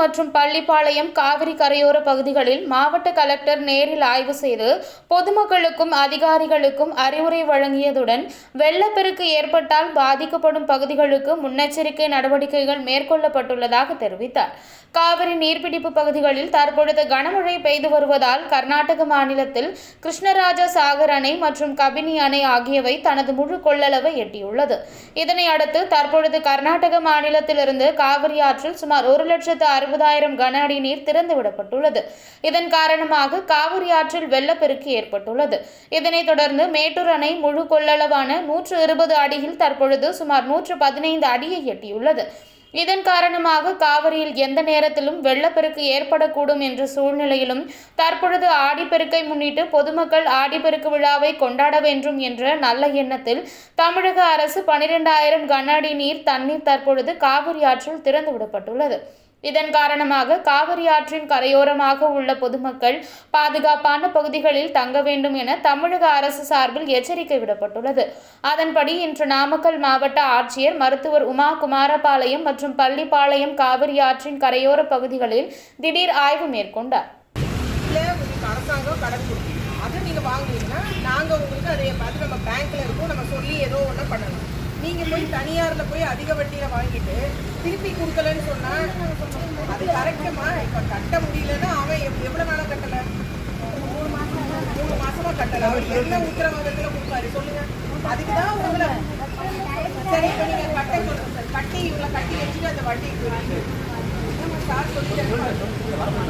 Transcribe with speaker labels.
Speaker 1: மற்றும் பள்ளிப்பாளையம் காவிரி கரையோர பகுதிகளில் மாவட்ட கலெக்டர் நேரில் ஆய்வு செய்து பொதுமக்களுக்கும் அதிகாரிகளுக்கும் அறிவுரை வழங்கியதுடன் வெள்ளப்பெருக்கு ஏற்பட்டால் பாதிக்கப்படும் பகுதிகளுக்கு முன்னெச்சரிக்கை நடவடிக்கைகள் மேற்கொள்ளப்பட்டுள்ளதாக தெரிவித்தார். காவிரி நீர்பிடிப்பு பகுதிகளில் தற்பொழுது கனமழை பெய்து வருவதால் கர்நாடக மாநிலத்தில் கிருஷ்ணராஜா சாகர் அணை மற்றும் கபினி அணை ஆகியவை தனது முழு கொள்ளளவை எட்டியுள்ளது. இதனை அடுத்து தற்பொழுது கர்நாடக மாநிலத்திலிருந்து காவிரி ஆற்றில் சுமார் ஒரு லட்சத்து அறுபதாயிரம் கன அடி நீர் திறந்துவிடப்பட்டுள்ளது இதன் காரணமாக காவிரி ஆற்றில் வெள்ளப்பெருக்கு ஏற்பட்டுள்ளது. இதனைத் தொடர்ந்து மேட்டூர் அணை முழு கொள்ளளவான நூற்று இருபது அடியில் தற்பொழுது சுமார் நூற்று பதினைந்து அடியை எட்டியுள்ளது. இதன் காரணமாக காவிரியில் எந்த நேரத்திலும் வெள்ளப்பெருக்கு ஏற்படக்கூடும் என்ற சூழ்நிலையிலும் தற்பொழுது ஆடிப்பெருக்கை முன்னிட்டு பொதுமக்கள் ஆடிப்பெருக்கு விழாவை கொண்டாட வேண்டும் என்ற நல்ல எண்ணத்தில் தமிழக அரசு பனிரெண்டாயிரம் கன அடி நீர் தண்ணீர் தற்பொழுது காவிரி ஆற்றில் திறந்து விடப்பட்டுள்ளது. இதன் காரணமாக காவிரி ஆற்றின் கரையோரமாக உள்ள பொதுமக்கள் பாதுகாப்பான பகுதிகளில் தங்க வேண்டும் என தமிழக அரசு சார்பில் எச்சரிக்கை விடப்பட்டுள்ளது. அதன்படி இன்று நாமக்கல் மாவட்ட ஆட்சியர் மருத்துவர் உமா குமாரபாளையம் மற்றும் பள்ளிப்பாளையம் காவிரி ஆற்றின் கரையோர பகுதிகளில் திடீர் ஆய்வு மேற்கொண்டார்.
Speaker 2: அரசாங்கம் கடன் கொடுக்கும் அது நீங்கள் வாங்குனீங்கன்னா நாங்கள் உங்களுக்கு அதை அது நம்ம பேங்க்கில் இருக்கும். நம்ம சொல்லி ஏதோ ஒன்று பண்ணணும். நீங்கள் போய் தனியாரில் போய் அதிக வட்டியில் வாங்கிட்டு திருப்பி கொடுக்கலன்னு சொன்னால் அது கரெக்டுமா? இப்போ கட்ட முடியலன்னா அவன் எவ் எவ்வளோ நாளாக கட்டலை? மூணு மாதம் மூணு மாசமா கட்டலை. அவர் என்ன உத்தரவாதத்தில் கொடுப்பாரு சொல்லுங்க. அதுக்கு தான் உங்களை சரி இப்போ நீங்கள் கட்டை சொல்லுங்க சார் கட்டி இவங்களை கட்டி வச்சுட்டு அந்த வட்டி சார் சொல்லிட்டு